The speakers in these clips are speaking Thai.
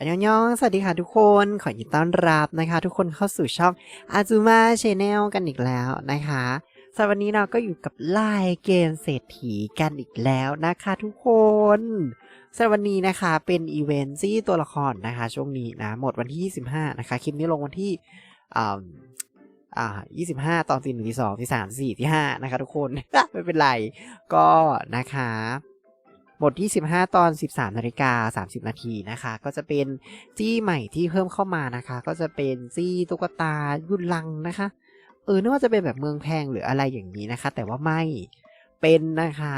อันยองยอง สวัสดีค่ะทุกคน ขอยินต้อนรับนะคะ ทุกคนเข้าสู่ช่องอาจูมาชแนลกันอีกแล้วนะคะสำหรับวันนี้เราก็อยู่กับไลน์เกมเศรษฐีกันอีกแล้วนะคะทุกคนสำหรับวันนี้นะคะเป็นอีเวนต์ที่ตัวละครนะคะ ช่วงนี้นะหมดวันที่ 25 นะคะ คลิปนี้ลงวันที่อ่าอ่า25 ตอนที่หนึ่งที่สองที่สามที่สี่ที่ห้านะคะทุกคน ไม่เป็นไร ก็นะคะ บทที่ 15 ตอน 13นาฬิกา30 นาทีนะคะ ก็จะเป็นจี้ใหม่ที่เพิ่มเข้ามานะคะ ก็จะเป็นจี้ตุ๊กตายุนลังนะคะ เออนึกว่าจะเป็นแบบเมืองแพงหรืออะไรอย่างนี้นะคะ แต่ว่าไม่เป็นนะคะ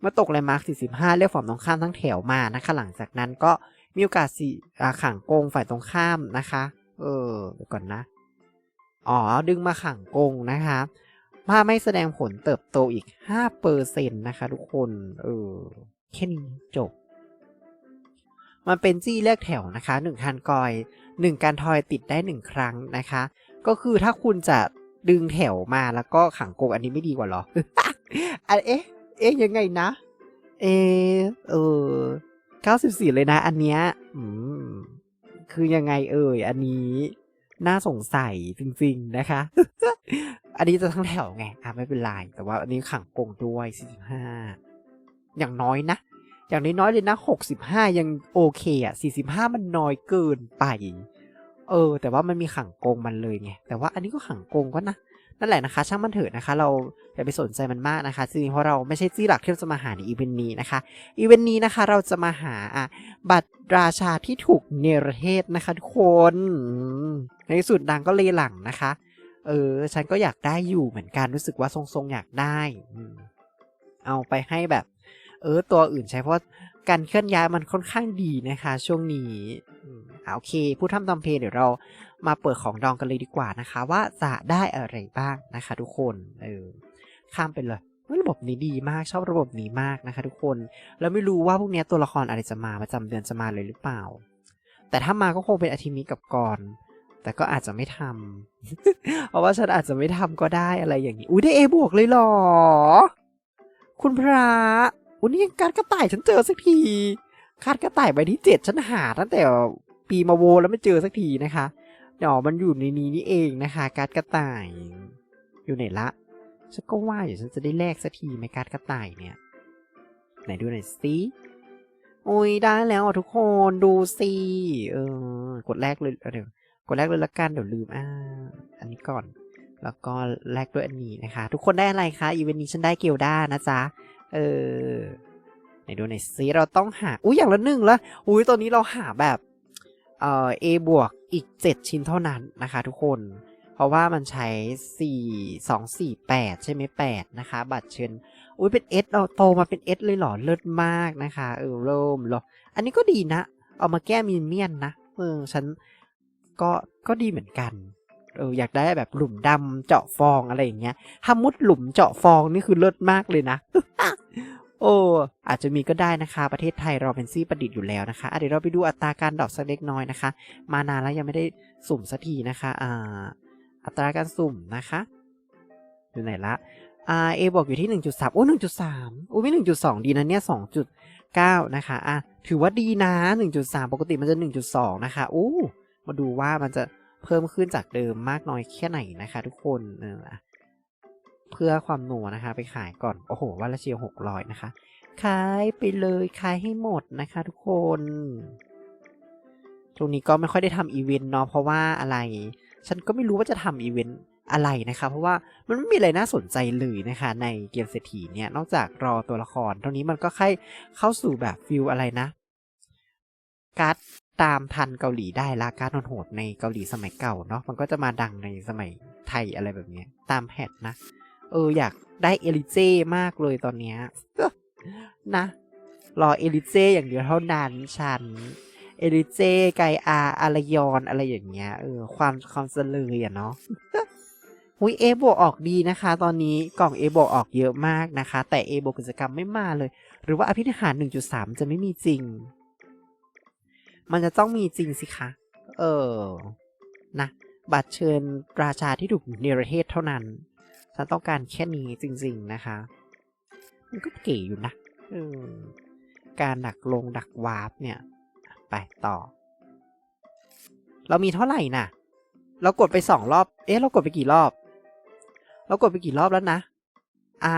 เมื่อตกแลนด์มาร์ค45 เรียกฝ่ายตรงข้ามทั้งแถวมานะคะ หลังจากนั้นก็มีโอกาสสี่อ่าขังโกงฝ่ายตรงข้ามนะคะ เออเดี๋ยวก่อนนะ อ๋อดึงมาขังโกงนะคะ ถ้าไม่แสดงผลเติบโตอีก5เปอร์เซ็นะคะทุกคน เออ แค่นี้จบ มันเป็นจี้เลือกแถวนะคะหนึ่งคันกอยหนึ่งการทอยติดได้หนึ่งครั้งนะคะ ก็คือถ้าคุณจะดึงแถวมาแล้วก็ขังโกงอันนี้ไม่ดีกว่าเหรออันเอ๊ะ เอ๊ะยังไงนะ เอเออเก้าสิบสี่เลยนะ อันเนี้ย อืม คือยังไงเอ่ยอันนี้ น่าสงสัยจริงๆนะคะ อันนี้จะทั้งแถวไง อะไม่เป็นไร แต่ว่าอันนี้ขังกงด้วย45อย่างน้อยนะ อย่างน้อยๆเลยนะ65 ยังโอเคอะ45 มันน้อยเกินไป เออ แต่ว่ามันมีขังกงมันเลยไง แต่ว่าอันนี้ก็ขังกงก็นะ นั่นแหละนะคะ ช่างมันเถอะนะคะ เราอย่าไปสนใจมันมากนะคะจริงเพราะเราไม่ใช่จี้หลักที่เราจะมาหาในอีเวนต์นี้นะคะอีเวนต์นี้นะคะเราจะมาหาอะบัตรราชาที่ถูกเนรเทศนะคะทุกคนในสุดดังก็เลยหลังนะคะ เออ ฉันก็อยากได้อยู่เหมือนกันรู้สึกว่าทรงๆอยากได้เอาไปให้แบบ เออ ตัวอื่นใช้เพราะการเคลื่อนย้ายมันค่อนข้างดีนะคะ ช่วงนี้อ่าโอเค ผู้ทำตาเพลเดี๋ยวเรา มาเปิดของดองกันเลยดีกว่านะคะ ว่าจะได้อะไรบ้างนะคะ ทุกคนเออข้ามไปเลยระบบนี้ดีมากชอบระบบนี้มากนะคะ ทุกคนแล้วไม่รู้ว่าพวกนี้ตัวละครอะไรจะมาประจำเดือนจะมาเลยหรือเปล่า แต่ถ้ามาก็คงเป็นอาทิตย์นี้กับกรแต่ก็อาจจะไม่ทำ เพราะว่าฉันอาจจะไม่ทำก็ได้อะไรอย่างนี้ อุ้ยได้เอบวกเลยหรอ คุณพระอุ้ยนี่ยังการกระต่ายฉันเจอสักที คาดกระต่ายใบที่เจ็ดฉันหาตั้งแต่ปีมาโวแล้วไม่เจอสักทีนะคะ ดี๋ยวมันอยู่ในนี้นี่เองนะคะการ์ดกระต่าย อยู่ไหนละฉันก็ว่าอยู่ฉันจะได้แลกสักทีไหมการ์ดกระต่ายเนี่ย ไหนดูหน่อยสิโอ้ยได้แล้วอะทุกคนดูสิเออกดแรกเลยเดี๋ยวกดแรกเลยละกันเดี๋ยวลืมอ่าอันนี้ก่อน แล้วก็แลกด้วยอันนี้นะคะ ทุกคนได้อะไรคะอีเวนต์นี้ฉันได้เกลด้านะจ๊ะเออไหนดูหน่อยสิเราต้องหาอุ้ยอย่างละหนึ่งล้วอุ้ยตอนนี้เราหาแบบเอ่อบวก อีก 7 ชิ้นเท่านั้นนะคะทุกคน เพราะว่ามันใช้ 4 2 4 8 ใช่ไหม8นะคะ บัตรเชิญอุ้ยเป็น S เราโตมาเป็น S เลยเหรอ เลิศมากนะคะเออเริ่มเหรออันนี้ก็ดีนะ เอามาแก้มินเมียนนะเออฉันก็ก็ดีเหมือนกันเอออยากได้แบบหลุมดำเจาะฟองอะไรอย่างเงี้ยถ้ามุดหลุมเจาะฟองนี่คือเลิศมากเลยนะ โอ้อาจจะมีก็ได้นะคะ ประเทศไทยเราเป็นซี่ประดิษฐ์อยู่แล้วนะคะเดี๋ยวเราไปดูอัตราการดรอปสักเล็กน้อยนะคะ มานานแล้วยังไม่ได้สุ่มสักทีนะคะอ่าอัตราการสุ่มนะคะอยู่ไหนละอ่าเอบอกอยู่ที่หนึ่งจุดสามโอ้หนึ่งจุดสามโอ้ไม่หนึ่งจุดสองดีนะเนี่ยสองจุดเก้านะคะอะถือว่าดีนะหนึ่งจุดสามปกติมันจะหนึ่งจุดสองนะคะอู้มาดูว่ามันจะเพิ่มขึ้นจากเดิมมากน้อยแค่ไหนนะคะ ทุกคนเอออะ เพื่อความหนัวนะคะ ไปขายก่อน โอ้โห วันละเชียวหกร้อยนะคะ ขายไปเลยขายให้หมดนะคะ ทุกคนช่วงนี้ก็ไม่ค่อยได้ทำอีเวนต์เนาะเพราะว่าอะไร ฉันก็ไม่รู้ว่าจะทำอีเวนต์อะไรนะคะ เพราะว่ามันไม่มีอะไรน่าสนใจเลยนะคะ ในเกมเศรษฐีเนี่ย นอกจากรอตัวละคร ตรงนี้มันก็ค่อยเข้าสู่แบบฟิลอะไรนะการ์ดตามทันเกาหลีได้ละการ์ดโหดในเกาหลีสมัยเก่าเนาะมันก็จะมาดังในสมัยไทยอะไรแบบนี้ตามแพทนะ เออ อยากได้เอลิเจมากเลยตอนเนี้ยนะ รอเอลิเจอย่างเดียวเท่านั้นฉัน เอลิเจไกอาอารยอนอะไรอย่างเงี้ยเออความความเสลยอะเนาะหุยเอโบออกดีนะคะ ตอนนี้กล่องเอโบออกเยอะมากนะคะ แต่เอโบกกิจกรรมไม่มาเลย หรือว่าอภินิหาร 1.3 จะไม่มีจริง มันจะต้องมีจริงสิคะ เออ นะ บัตรเชิญราชาที่ถูกเนรเทศเท่านั้น ฉันต้องการแค่นี้จริง ๆนะคะ มันก็เก๋อยู่นะการดักลงดักวาร์ปเนี่ย ไปต่อ เรามีเท่าไหร่น่ะ เรากดไปสองรอบ เอ๊ะ เรากดไปกี่รอบ เรากดไปกี่รอบแล้วนะ อ่า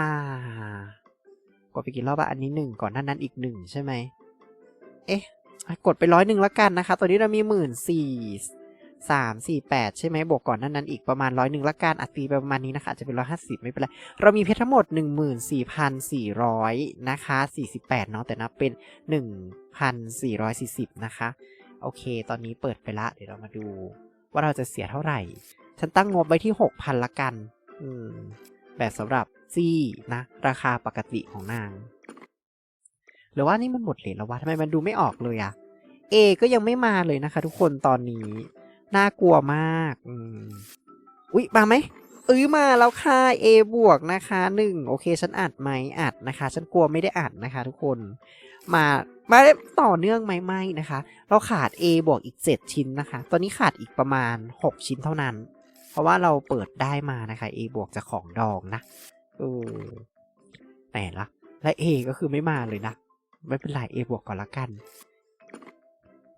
กดไปกี่รอบอะอันนี้หนึ่งก่อนหน้านั้นอีกหนึ่งใช่ไหม เอ๊ะ กดไปร้อยหนึ่งแล้วกันนะคะ ตอนนี้เรามีหมื่นสี่ สามสี่แปดใช่ไหมบวกก่อนนั้นนั้นอีกประมาณร้อยหนึ่งละกันอัตรีไปประมาณนี้นะคะอาจจะเป็นร้อยห้าสิบไม่เป็นไร เรามีเพชรทั้งหมดหนึ่งหมื่นสี่พันสี่ร้อยนะคะสี่สิบแปดเนาะแต่นับเป็นหนึ่งพันสี่ร้อยสี่สิบนะคะ โอเค ตอนนี้เปิดไปละ เดี๋ยวเรามาดู ว่าเราจะเสียเท่าไหร่ ฉันตั้งงบไว้ที่หกพันละกัน อืม แบบสำหรับซี่นะ ราคาปกติของนาง หรือว่านี่มันหมดเลทแล้ววะทำไมมันดูไม่ออกเลยอะเอก็ยังไม่มาเลยนะคะทุกคนตอนนี้ น่ากลัวมากอืมอุ๊ยมาไหมเอ้ยมาแล้วค่ะ A บวกนะคะหนึ่งโอเคฉันอัดไหมอัดนะคะ ฉันกลัวไม่ได้อัดนะคะ ทุกคนมามาต่อเนื่องไหมไม่นะคะ เราขาด A บวกอีก 7 ชิ้นนะคะ ตอนนี้ขาดอีกประมาณ 6 ชิ้นเท่านั้น เพราะว่าเราเปิดได้มานะคะ A บวกจากของดองนะเออแต่ละและ A ก็คือไม่มาเลยนะ ไม่เป็นไร A บวกก่อนละกัน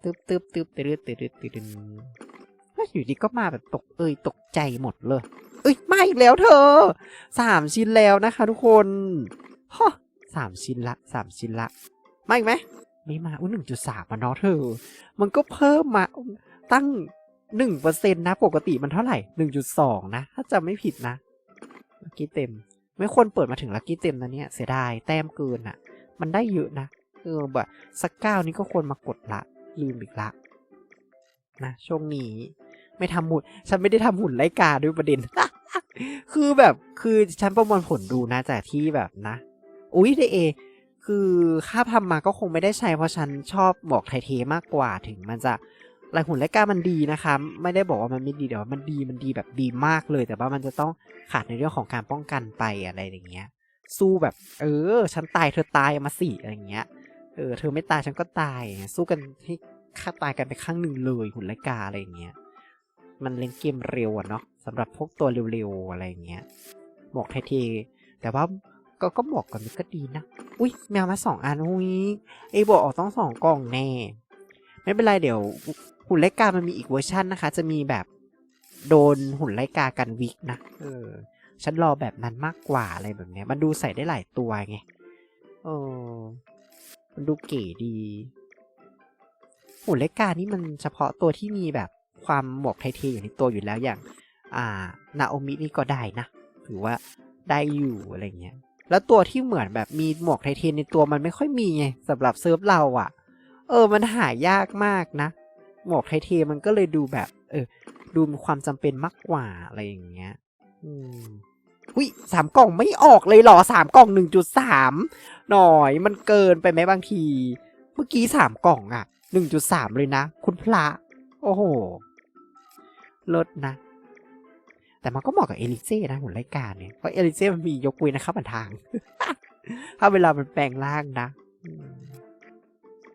ตึ๊บตึ๊บตึ๊บตึ๊ดตึ๊ดตึ๊ดตึ๊ดตึ๊ดแล้ว อยู่ดีก็มาแบบตกเอยตกใจหมดเลย เอ้ยมาอีกแล้วเธอสามชิ้นแล้วนะคะ ทุกคนฮะสามชิ้นละสามชิ้นละมาอีกไหมไม่มาอุ้หนึ่งจุดสามมาเนาะเธอ มันก็เพิ่มมาตั้งหนึ่งเปอร์เซ็นต์นะ ปกติมันเท่าไหร่หนึ่งจุดสองนะ ถ้าจำไม่ผิดนะลักกี้เต็ม ไม่ควรเปิดมาถึงลักกี้เต็มนะเนี่ย เสียดายแต้มเกินอะ่ะ มันได้เยอะนะเออแบบสักเก้านี้ก็ควรมากดละ ลืมอีกละ นะช่วงนี้ ไม่ทำหุ่น ฉันไม่ได้ทำหุ่นไล่กาด้วยประเด็น คือแบบคือฉันประมวลผลดูนะจากที่แบบนะ อุ้ยเดเอ คือค่าทำมาก็คงไม่ได้ใช้เพราะฉันชอบบอกไทเทมากกว่าถึงมันจะลายหุ่นไล่กามันดีนะคะ ไม่ได้บอกว่ามันไม่ดีเดี๋ยวามันดีมันดีแบบดีมากเลย แต่ว่ามันจะต้องขาดในเรื่องของการป้องกันไปอะไรอย่างเงี้ย สู้แบบ เออ ฉันตายเธอตายมาสิอะไรอย่างเงี้ย เออ เธอไม่ตายฉันก็ตายอย่างเงี้ยสู้กันให้ฆ่าตายกันไปข้างหนึ่งเลยหุ่นไล่กาอะไรอย่างเงี้ย มันเล่นเกมเร็วอะเนาะสำหรับพวกตัวเร็วๆอะไรอย่างเงี้ยหมวกไทเทแต่ว่าก็ก็หมวกก่อนมันก็ดีนะ อุ้ยแมวมาสองอันอุ้ยไอ้บอกออกต้องสองกล่องแน่ ไม่เป็นไรเดี๋ยวหุ่นไลกา มันมีอีกเวอร์ชันนะคะ จะมีแบบโดนหุ่นไลกากันวิกนะเออฉันรอแบบนั้นมากกว่าอะไรแบบเนี้ย มันดูใส่ได้หลายตัวไงเออมันดูเก๋ดีหุ่นไลกานี่มันเฉพาะตัวที่มีแบบ ความหมวกไทเทอยู่ในตัวอยู่แล้วอย่าง อ่านาโอมินี่ก็ได้นะถือว่าได้อยู่อะไรเงี้ยแล้วตัวที่เหมือนแบบมีหมวกไทเทนในตัวมันไม่ค่อยมีไงสำหรับเซิร์ฟเราอะ่ะ เออ มันหายากมากนะ หมวกไทเทมันก็เลยดูแบบ เออ ดูมีความจำเป็นมากกว่าอะไรอย่างเงี้ย อืมหุยสามกล่องไม่ออกเลยหรอสามกล่องหนึ่งจุดสามหน่อยมันเกินไปไหมบางที เมื่อกี้สามกล่องอะหนึ่งจุดสามเลยนะ คุณพระ โอ้โห ลดนะ แต่มันก็เหมาะกับเอลิเซ่นะหุ่นไลกาเนี่ย เพราะเอลิเซ่มันมียกเว้นนะครับมันทาง ถ้าเวลามันแปลงร่างนะ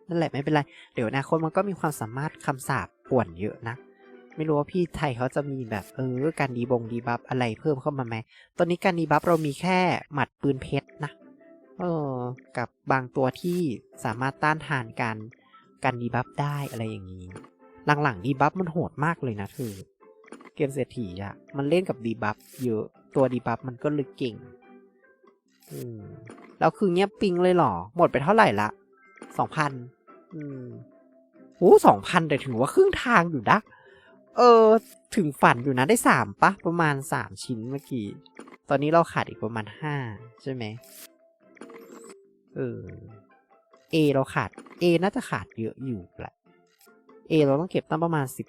นั่นแหละไม่เป็นไร เดี๋ยวอนาคตมันก็มีความสามารถคำสาปป่วนเยอะนะ ไม่รู้ว่าพี่ไทยเขาจะมีแบบเออการดีบงดีบัฟอะไรเพิ่มเข้ามาไหม ตอนนี้การดีบัฟเรามีแค่หมัดปืนเพชรนะ เออ กับบางตัวที่สามารถต้านทานการการดีบัฟได้อะไรอย่างนี้ หลังๆดีบัฟมันโหดมากเลยนะเธอ เกมเศรษฐีอะมันเล่นกับดีบัฟเยอะ ตัวดีบัฟมันก็เลยเก่ง อืมแล้วคือเงียบปิงเลยเหรอ หมดไปเท่าไหร่ละสองพันอืมโอ้สองพันแต่ถือว่าครึ่งทางอยู่นะ เออ ถึงฝันอยู่นะได้สามปะประมาณสามชิ้นเมื่อกี้ ตอนนี้เราขาดอีกประมาณห้าใช่ไหมเออ A เราขาด A น่าจะขาดเยอะอยู่แหละ A เราต้องเก็บตั้งประมาณสิบ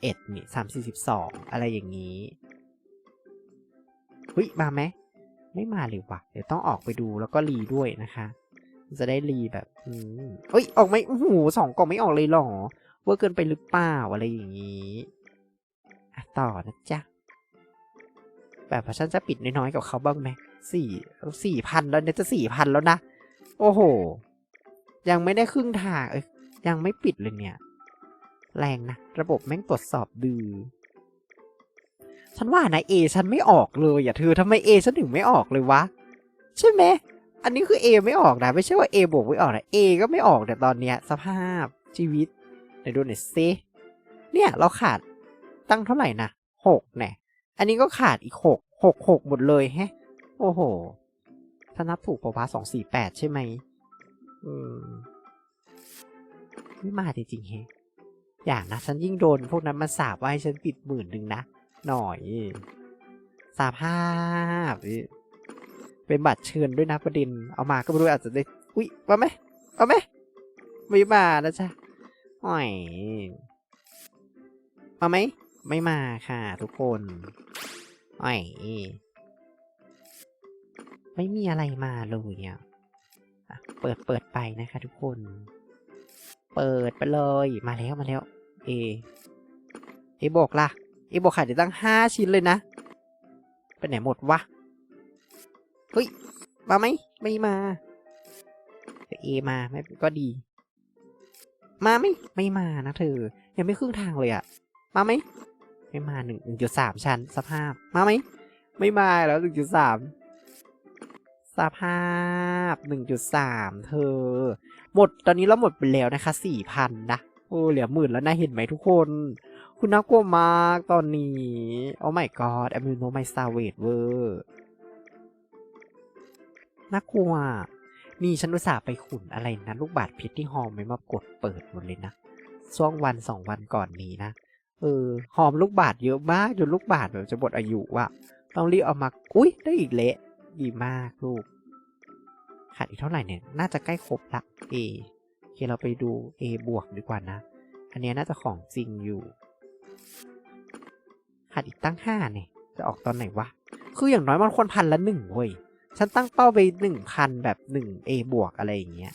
เอ็ดนี่สามสี่สิบสองอะไรอย่างนี้เฮ้ยมาไหมไม่มาเลยว่ะ เดี๋ยวต้องออกไปดูแล้วก็รีด้วยนะคะ จะได้รีแบบอืมเอ้ย ออกไหมโอ้โหสองกล่องไม่ออกเลยหรอเวอร์เกินไปหรือเปล่าอะไรอย่างนี้อะต่อนะจ๊ะ แบบว่าฉันจะปิดน้อยๆกับเขาบ้างไหมสี่สี่พันแล้วเนี่ยจะสี่พันแล้วนะ โอ้โห ยังไม่ได้ครึ่งทางเอ้ยยังไม่ปิดเลยเนี่ย แรงนะ ระบบแม่งตรวจสอบดือฉันว่านะเอฉันไม่ออกเลยอย่าเธอทำไมเอฉันถึงไม่ออกเลยวะ ใช่ไหม อันนี้คือเอไม่ออกนะ ไม่ใช่ว่าเอบวกไม่ออกนะเอก็ไม่ออกแต่ตอนเนี้ย สภาพชีวิตดูหน่อยสิเนี่ยเราขาดตั้งเท่าไหร่นะหกเนี่ยอันนี้ก็ขาดอีกหกหกหกหมดเลยแฮะ โอ้โหถ้านับถูกปะวะสองสี่แปดใช่ไหมอืม ไม่มาจริงๆแฮะ อย่างนะ ฉันยิ่งโดนพวกนั้นมาสาบว่าให้ฉันปิดหมื่นหนึ่งนะ หน่อยสาภาพนี่เป็นบัตรเชิญด้วยนะประเด็นเอามาก็ไม่รู้อาจจะได้ อุ๊ยมาไหมเอาไหมไม่มานะจ๊ะโอ้ยมาไหม ไม่มาค่ะทุกคนโอ้ยไม่มีอะไรมาเลยอะเปิดเปิดไปนะคะทุกคน เปิดไปเลย มาแล้วมาแล้ว เอ เอบอกล่ะ เอบอกขายได้ตั้งห้าชิ้นเลยนะ ไปไหนหมดวะ เฮ้ย มาไหม ไม่มาเอมาไม่ก็ดี มาไหม ไม่มานะเธอ ยังไม่ครึ่งทางเลยอะมาไหม ไม่มาหนึ่งจุดสามชั้นสภาพ มาไหม ไม่มาแล้วหนึ่งจุดสาม สภาพหนึ่งจุดสามเธอ หมดตอนนี้เราหมดไปแล้วนะคะสี่พันะ โอ้เหลือหมื่นแล้วนะเห็นไหมทุกคน คุณน่ากลัวมากตอนนี้โอ้ my god แอม n โนไมซาเวดเวอร์น่ากลัว นี่ฉันอุตส่าห์ไปขุนอะไรนะ ลูกบาศก์เพชรที่ฮอมไม่มากดเปิดหมดเลยนะ ช่วงวันสองวันก่อนนี้นะ เออ หอมลูกบาศก์เยอะมากจนลูกบาศก์แบบจะหมดอายุว่ะ ต้องรีบเอามา อุ้ยได้อีกเละ ดีมากลูก ขาดอีกเท่าไหร่เนี่ย น่าจะใกล้ครบละ A โอเคเราไปดู A บวกดีกว่านะ อันเนี้ยน่าจะของจริงอยู่ ขาดอีกตั้งห้าเนี่ย จะออกตอนไหนวะ คืออย่างน้อยมันควรพันละหนึ่งเว้ย ฉันตั้งเป้าไปหนึ่งพันแบบหนึ่ง A บวกอะไรอย่างเงี้ย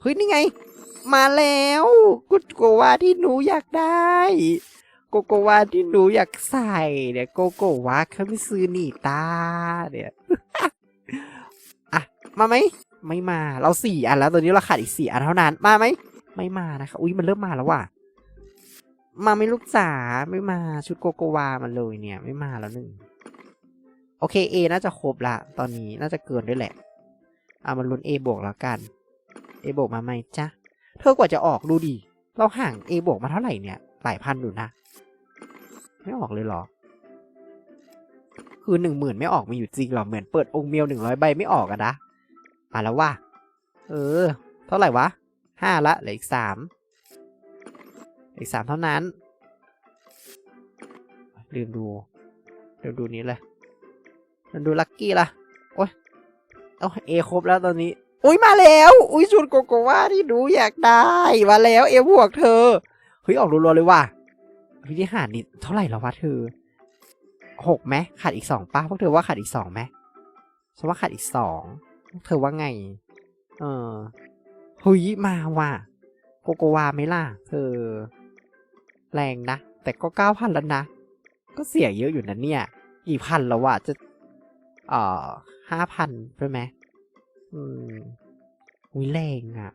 เฮ้ยนี่ไง มาแล้ว กุดกวาที่หนูอยากได้ โกโกวาที่หนูอยากใส่เนี่ยโกโกวาคาไมิซึนิตาเนี่ยอะมาไหมไม่มา เราสี่อันแล้วตอนนี้เราขาดอีกสี่อันเท่านั้นมาไหมไม่มานะคะอุ้ยมันเริ่มมาแล้วว่ะมาไม่ลูกจ๋าไม่มาชุดโกโกวามันเลยเนี่ย ไม่มาแล้วหนึ่งโอเค A น่าจะครบละตอนนี้น่าจะเกินด้วยแหละเอามันลุ้น A บวกแล้วกัน A บวกมาไหมจ๊ะ เธอกว่าจะออกดูดิ เราห่าง A บวกมาเท่าไหร่เนี่ย หลายพันอยู่นะ ไม่ออกเลยเหรอ คือหนึ่งหมื่นไม่ออกมาอยู่จริงเหรอเหมือนเปิดองค์เมียวหนึ่งร้อยใบไม่ออกอะนะมาแล้วว่า เออ เท่าไหร่วะห้าละเหลืออีกสามอีกสามเท่านั้น ลืมดูลืมดูนี้เลยลืมดูลัคกี้ละโอ้ยเอาเอครบแล้วตอนนี้ อุ้ยมาแล้ว อุ้ยชุดโกโกวาที่หนูอยากได้ มาแล้วเอบวกเธอ เฮ้ย ออกรัวๆเลยว่ะ วิธีหารนี่เท่าไหร่แล้ววะเธอหกไหมขาดอีกสองป้าพวกเธอว่าขาดอีกสองไหมฉันว่าขาดอีกสองพวกเธอว่าไง เออเฮ้ยมาว่ะโกโกวาไหมล่ะเธอ แรงนะ แต่ก็เก้าพันแล้วนะ ก็เสียเยอะอยู่นะเนี่ย กี่พันแล้ววะจะ เอ่อห้าพันใช่ไหมอืมวิแรงอะ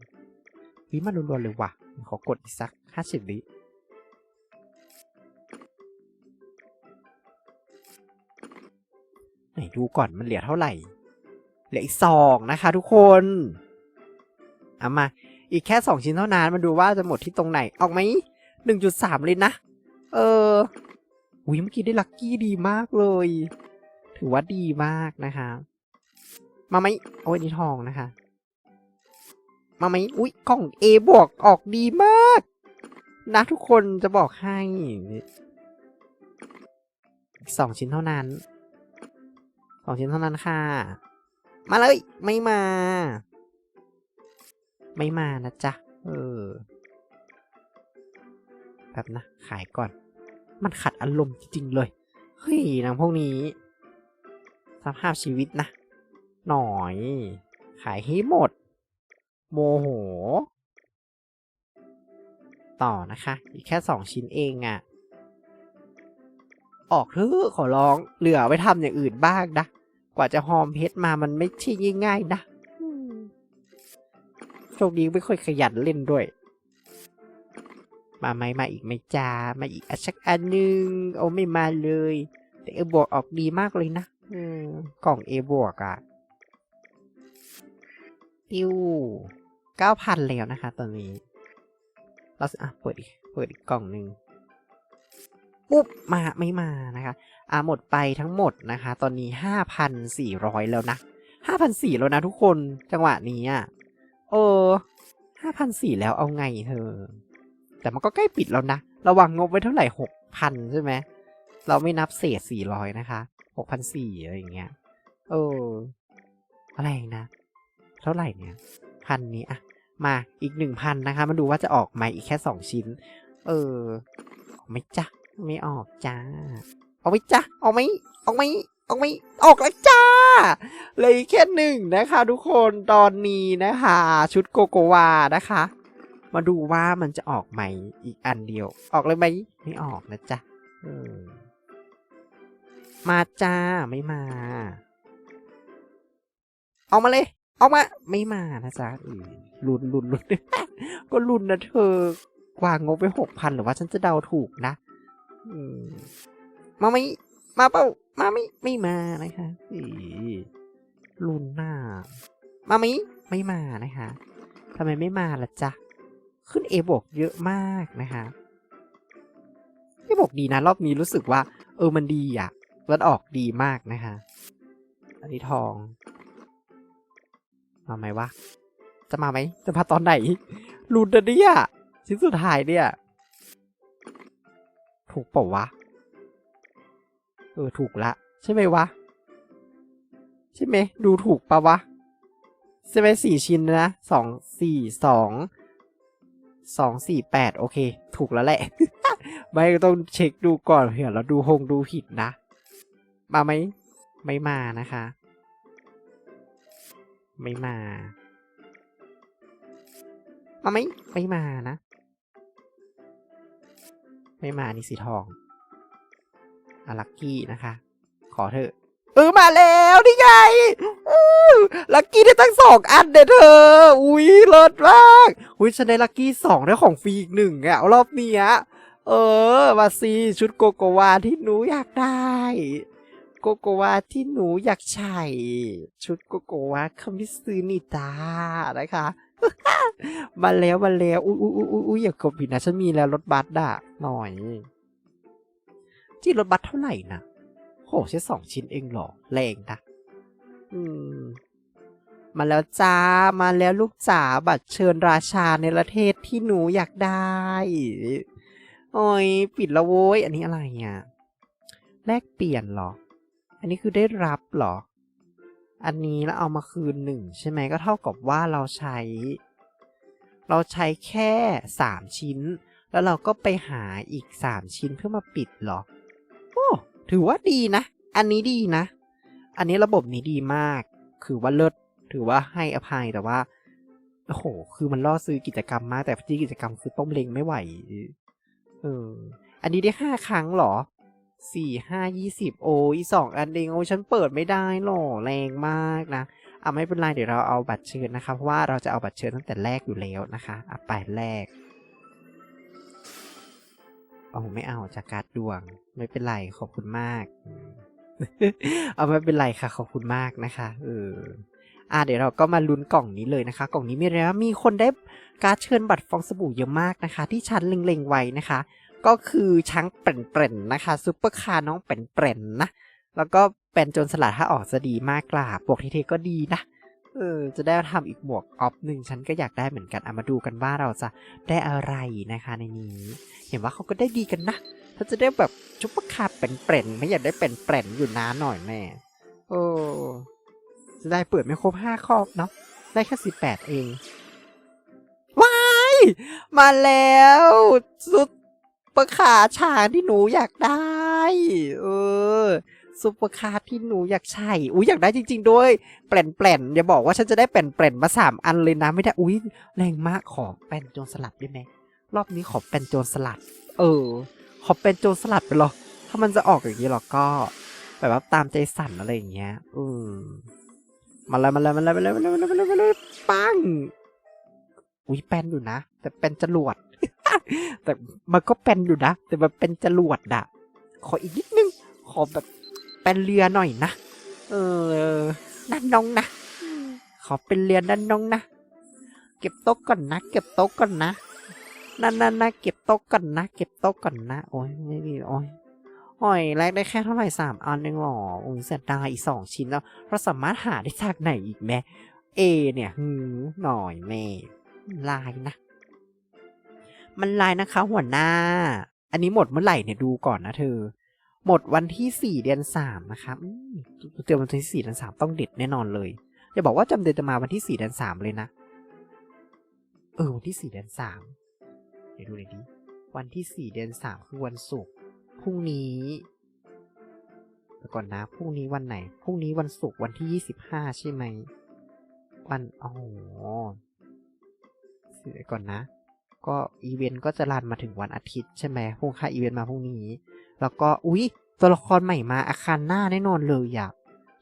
วิมารัวๆเลยว่ะ ขอกดอีกสักห้าสิบวิ ไหนดูก่อนมันเหลือเท่าไหร่ เหลืออีกสองนะคะทุกคนเอามา อีกแค่สองชิ้นเท่านั้นมาดูว่าจะหมดที่ตรงไหน ออกไหมหนึ่งจุดสามเลยนะ เอออุ้ยเมื่อกี้ได้ลัคกี้ดีมากเลย ถือว่าดีมากนะคะ มาไหมโอ้ยนี่ทองนะคะ มาไหมอุ้ยกล่อง A บวกออกดีมาก นะทุกคนจะบอกให้อีกสองชิ้นเท่านั้น สองชิ้นเท่านั้นค่ะ มาเลย ไม่มา ไม่มานะจ๊ะ เออแบบนะ ขายก่อน มันขัดอารมณ์จริงๆเลย เฮ้ยนังพวกนี้ สภาพชีวิตนะ หน่อย ขายให้หมด โมโห ต่อนะคะ อีกแค่สองชิ้นเองอะ่ะออกเถอะขอร้อง เหลือไว้ทำอย่างอื่นบ้างนะ กว่าจะหอมเพชรมามันไม่ใช่ง่ายๆนะอืมโชคดีไม่ค่อยขยันเล่นด้วย มาไหมมาอีกไหมจ้ามาอีกอันสักอันหนึ่งโอ้ไม่มาเลย แต่เอบวกออกดีมากเลยนะอืมกล่องเอบวกอะติ้วเก้าพันแล้วนะคะ ตอนนี้ เราอะเปิดอีกเปิดอีกกล่องหนึ่งปุ๊บมาไม่มานะคะ อ่าหมดไปทั้งหมดนะคะ ตอนนี้ห้าพันสี่ร้อยแล้วนะห้าพันสี่แล้วนะทุกคนจังหวะนี้อะเออห้าพันสี่แล้วเอาไงเธอ แต่มันก็ใกล้ปิดแล้วนะ ระวังงบไว้เท่าไหร่หกพันใช่ไหมเราไม่นับเศษสี่ร้อยนะคะหกพันสี่อะไรอย่างเงี้ยเอออะไรนะ เท่าไหร่เนี่ยพันนี้อะมาอีกหนึ่งพันนะคะ มาดูว่าจะออกไหมอีกแค่สองชิ้น เออไหมจ้ะไม่ออกจ้า ออกไหมจ้ะออกไหมออกไหมออกไหมออกแล้วจ้าเลยแค่หนึ่งนะคะ ทุกคนตอนนี้นะคะ ชุดโกโกวานะคะ มาดูว่ามันจะออกไหมอีกอันเดียว ออกเลยไหมไม่ออกนะจ๊ะมาจ้าไม่มาออกมาเลยออกมาไม่มานะจ๊ะลุนลุนลุนก็ลุนนะเธอ กวางงบไปหกพันหรือว่าฉันจะเดาถูกนะ อืม มาไหมมาเปล่ามาไหมไม่มานะคะอีลุนหน้า มาไหมไม่มานะคะทำไมไม่มาล่ะจ๊ะ ขึ้นเอบวกเยอะมากนะคะเอบวกดีนะ รอบนี้รู้สึกว่า เออมันดีอะมันออกดีมากนะคะ อันนี้ทอง มาไหมวะ จะมาไหม จะมาตอนไหนรุนนะเนี่ยชิ้นสุดท้ายเนี่ย ถูกเปล่าวะ เออถูกละ ใช่ไหมวะ ใช่ไหมดูถูกปะวะ ใช่ไหมสี่ชิ้นนะสองสี่สองสองสี่แปดโอเค ถูกแล้วแหละ ไม่ต้องเช็คดูก่อนเผื่อเราดูหงดูผิดนะ มาไหมไม่มานะคะ ไม่มามาไหมไม่มานะ ไม่มานี่สีทอง อาลักกี้นะคะ ขอเถอะ เออมาแล้วนี่ไงลักกี้ได้ตั้งสองอันเด้อเธอ อุ้ยเลิศมากอุ้ยฉันได้ลักกี้สองได้ของฟรีอีกหนึ่งอะรอบเนี้ยเออมาซีชุดโกโกวาที่หนูอยากได้ โกโกวาที่หนูอยากใช้ชุดโกโกวาคามิซึนิตานะคะมาแล้วมาแล้วอุ้ยอุ้ยอุ้ยอุ้ยอย่ากดผิดนะฉันมีแล้วรถบัสด่ะหน่อย ที่รถบัสเท่าไหร่นะโหแค่สองชิ้นเองหรอแรงนะอืม มาแล้วจ้า มาแล้วลูกจ๋าบัตรเชิญราชาในประเทศที่หนูอยากได้ โอ้ย ปิดล้วโว้ย อันนี้อะไรอะ แลกเปลี่ยนหรอ อันนี้คือได้รับหรอ อันนี้แล้วเอามาคืนหนึ่งใช่ไหมก็เท่ากับว่าเราใช้ เราใช้แค่สามชิ้น แล้วเราก็ไปหาอีกสามชิ้นเพื่อมาปิดหรอ โอ้ถือว่าดีนะ อันนี้ดีนะ อันนี้ระบบนี้ดีมาก คือว่าเลิศถือว่าให้อภัยแต่ว่าโอ้โห คือมันล่อซื้อกิจกรรมมากแต่ที่กิจกรรมคือต้มเล็งไม่ไหว เออ อันนี้ได้ห้าครั้งหรอ สี่ห้ายี่สิบโอ้ยสองอันเองโอ้ยฉันเปิดไม่ได้หรอ แรงมากนะ อะไม่เป็นไรเดี๋ยวเราเอาบัตรเชิญนะคะ เพราะว่าเราจะเอาบัตรเชิญตั้งแต่แรกอยู่แล้วนะคะ อะไปแรก โอ้ไม่เอาจากการดดวง ไม่เป็นไรขอบคุณมาก เอาไม่เป็นไรค่ะ ขอบคุณมากนะคะเอออะเดี๋ยวเราก็มาลุ้นกล่องนี้เลยนะคะ กล่องนี้มีอะไรบ้ามีคนได้การเชิญบัตรฟองสบู่เยอะมากนะคะ ที่ฉันเล็งๆไว้นะคะ ก็คือช้างเปร่นๆนะคะซุปเปอร์คาร์น้องเปร่นๆนะแล้วก็เป็นจนสลัดถ้าออกจะดีมากกล่าบวกทีเทก็ดีนะ เออ จะได้ทำอีกหมวกออฟหนึ่งฉันก็อยากได้เหมือนกันเอามาดูกันว่าเราจะได้อะไรนะคะในนี้ เห็นว่าเขาก็ได้ดีกันนะถ้าจะได้แบบซุปเปอร์คาร์เปรนไม่อยากได้เปร่นอยู่นานหน่อยแม่โอ้จะได้เปิดไม่ครบห้าครอบเนาะได้แค่สิบแปดเองว้ายมาแล้วสุดปร์คาชางที่หนูอยากได้ เออ ซุปเปอร์คาร์ที่หนูอยากใช่ อุ้ยอยากได้จริง ๆ ด้วยแปลนๆอย่าบอกว่าฉันจะได้แปลนๆมาสามอันเลยนะไม่ได้ อุ้ยแรงมากขอแปลนโจรสลัดได้ไหมรอบนี้ขอแปลนโจรสลัด เออ ขอแปลนโจรสลัดไปหรอ ถ้ามันจะออกอย่างนี้หรอก็ แบบว่าตามใจสั่นอะไรอย่างเงี้ย อืมมาเลยมาเลยมาเลยมาเลยมาเลยมาเลยมาเลยปังอุ้ยแปลนอยู่นะแต่เป็นจรวด แต่มันก็เปลนอยู่นะ แต่มันเป็นจรวดอะขออีกนิดนึง ขอแบบ เป็นเรือหน่อยนะ เออด้านน้องนะ ขอเป็นเรือด้านน้องนะ เก็บโต๊ะก่อนนะ เก็บโต๊ะก่อนนะ นั่นนั่นนะเก็บโต๊ะก่อนนะ เก็บโต๊ะก่อนนะ โอ้ยไม่ดีโอ้ยโอ้ยแลกได้แค่เท่าไหร่สามอันเองเหรอโอ้ยเสียดายอีกสองชิ้นแล้ว เราสามารถหาได้จากไหนอีกแม่เอเนี่ยหืมหน่อยแม่ลายนะ มันลายนะคะ หัวหน้า อันนี้หมดเมื่อไหร่เนี่ยดูก่อนนะเธอ หมดวันที่สี่เดือนสามนะครับเตือนวันที่สี่เดือนสามต้องเด็ดแน่นอนเลยอย่าบอกว่าจำเดือนจะมาวันที่สี่เดือนสามเลยนะ เออ วันที่สี่เดือนสามเดี๋ยวดูหน่อยดิ วันที่สี่เดือนสามคือวันศุกร์ พรุ่งนี้เดี๋ยวก่อนนะ พรุ่งนี้วันไหน พรุ่งนี้วันศุกร์วันที่ยี่สิบห้าใช่ไหม วัน โอ้โหเดี๋ยก่อนนะ ก็อีเวนต์ก็จะรันมาถึงวันอาทิตย์ใช่ไหมพรุ่งค่าอีเวนต์มาพรุ่งนี้ แล้วก็อุ๊ยตัวละครใหม่มาอาคารหน้าแน่นอนเลยอะ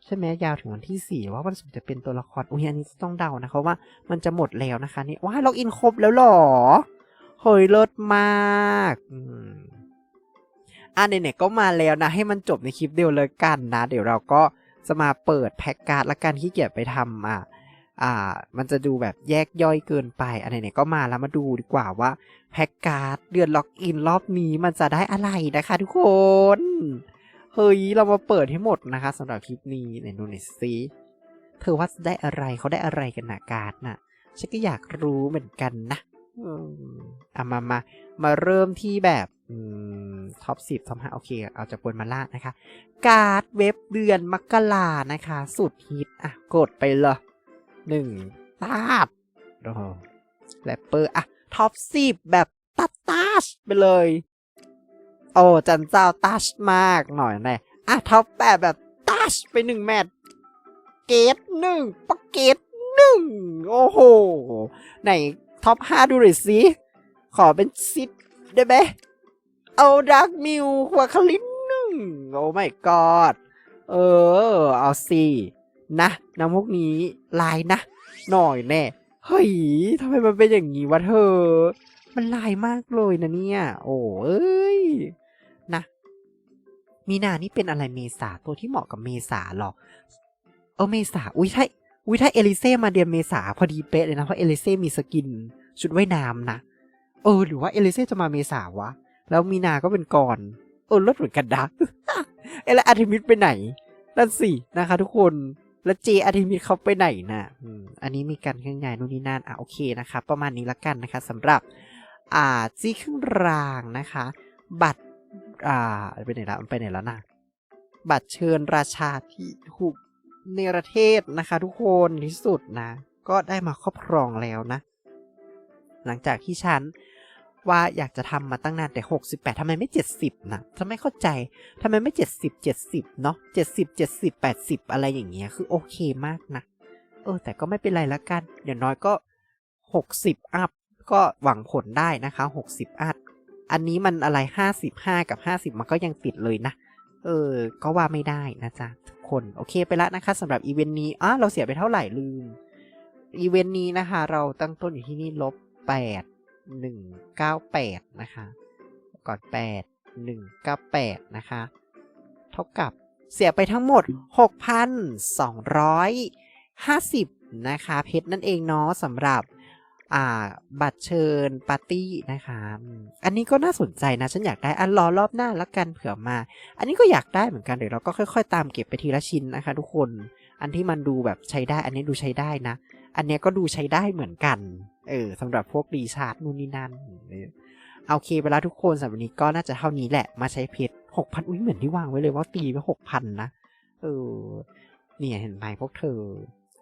ใช่ไหมยาวถึงวันที่สี่ว่าวันศุกร์จะเป็นตัวละครอุ้ยอันนี้ต้องเดานะคะว่ามันจะหมดแล้วนะคะนี่ว้าล็อกอินครบแล้วหรอเฮ้ยเลิศมากอะไหนๆก็มาแล้วนะ ให้มันจบในคลิปเดียวเลยกันนะ เดี๋ยวเราก็จะมาเปิดแพ็กการ์ดละกันที่เกียจไปทำอะ อ่า มันจะดูแบบแยกย่อยเกินไปอันไหนๆก็มาแล้วมาดูดีกว่าว่าแพ็กการ์ดเดือนล็อกอินรอบนี้มันจะได้อะไรนะคะทุกคน เฮ้ย เรามาเปิดให้หมดนะคะสำหรับคลิปนี้ไหนดูหน่อยสิเธอว่าได้อะไรเขาได้อะไรกันนะการ์ดน่ะฉันก็อยากรู้เหมือนกันนะอะมามา มาเริ่มที่แบบท็อปสิบท็อปห้าโอเค เอาจากบนมาล่านะคะ การ์ดเว็บเดือนมกรานะคะ สุดฮิต อะ กดไปเลย หนึ่งตาบโอ้โหแรปเปอร์อะท็อปสิบแบบตัดตัชไปเลย โอ้จันเจ้าตัชมากหน่อยแน่อะท็อปแปดแบบตัชไปหนึ่งแมตช์เกตหนึ่งปะเกตหนึ่งโอ้โหไหนท็อปห้าดูหน่อยสิขอเป็นซิดได้ไหมเอาดักมิวหัวคลินหนึ่งโอ้ไม่กอดเออ เอาสิ นะน้ำพวกนี้ลายนะ หน่อยแน่เฮ้ยทำไมมันเป็นอย่างนี้วะเธอ มันลายมากเลยนะเนี่ย โอ้ยนะ มีนานี่เป็นอะไรเมษาตัวที่เหมาะกับเมษาหรอเออเมษาอุ้ยถ้าอุ้ยถ้าเอลิเซ่มาเดือนเมษาพอดีเป๊ะเลยนะเพราะเอลิเซ่มีสกินชุดว่ายน้ำนะเออหรือว่าเอลิเซ่จะมาเมษาวะ แล้วมีนาก็เป็นกรเออรถเหมือนกันดักเอลอาร์ทิมิสไปไหนนั่นสินะคะทุกคน แล้วเจอาร์ทิมิสเขาไปไหนนะอืมอันนี้มีการเคลื่อนย้ายนู่นนี่นั่นอะโอเคนะคะประมาณนี้ละกันนะคะสำหรับอ่าจีเครื่องรางนะคะ บัตรอ่าไปไหนแล้วมันไปไหนแล้วนะบัตรเชิญราชาที่ถูกเนประเทศนะคะทุกคนที่สุดนะ ก็ได้มาครอบครองแล้วนะ หลังจากที่ฉัน ว่าอยากจะทำมาตั้งนานแต่ 68ทำไมไม่ 70 นะทำไมเข้าใจทำไมไม่ 70 70 เนาะ70 70 80 อะไรอย่างเงี้ย คือโอเคมากนะ เออ แต่ก็ไม่เป็นไรละกัน อย่างน้อยก็ 60 อัพ ก็หวังผลได้นะคะ 60 อัพ อันนี้มันอะไร 55 กับ 50 มันก็ยังติดเลยนะ เออ ก็ว่าไม่ได้นะจ๊ะทุกคน โอเคไปแล้วนะคะสำหรับอีเวนต์นี้อะเราเสียไปเท่าไหร่ลืม อีเวนต์นี้นะคะ เราตั้งต้นอยู่ที่นี่ลบ 8 198 นะคะก่อน 8 198 นะคะ เท่ากับเสียไปทั้งหมด 6,250 นะคะเพชรนั่นเองเนาะสำหรับอ่าบัตรเชิญปาร์ตี้นะคะ อันนี้ก็น่าสนใจนะ ฉันอยากได้อันรอรอบหน้าแล้วกันเผื่อมา อันนี้ก็อยากได้เหมือนกันเดี๋ยวเราก็ค่อย ๆ ตามเก็บไปทีละชิ้นนะคะ ทุกคน อันที่มันดูแบบใช้ได้ อันนี้ดูใช้ได้นะ อันเนี้ยก็ดูใช้ได้เหมือนกัน เออสำหรับพวกรีชาร์ดนู่นนี่นั่นเออเอาเคไปแล้วทุกคนสำหรับนี้ก็น่าจะเท่านี้แหละ มาใช้เพชรหกพันอุ้ยเหมือนที่วางไว้เลยว่าตีไปหกพันนะ เออ เนี่ยเห็นไหมพวกเธอ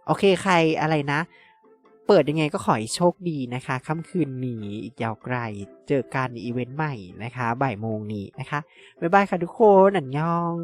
โอเคใครอะไรนะ เปิดยังไงก็ขอให้โชคดีนะคะค่ำคืนนี้อีกยาวไกล เจอกันในอีเวนต์ใหม่นะคะบ่ายโมงนี้นะคะ บ๊ายบายค่ะทุกคน อันยอง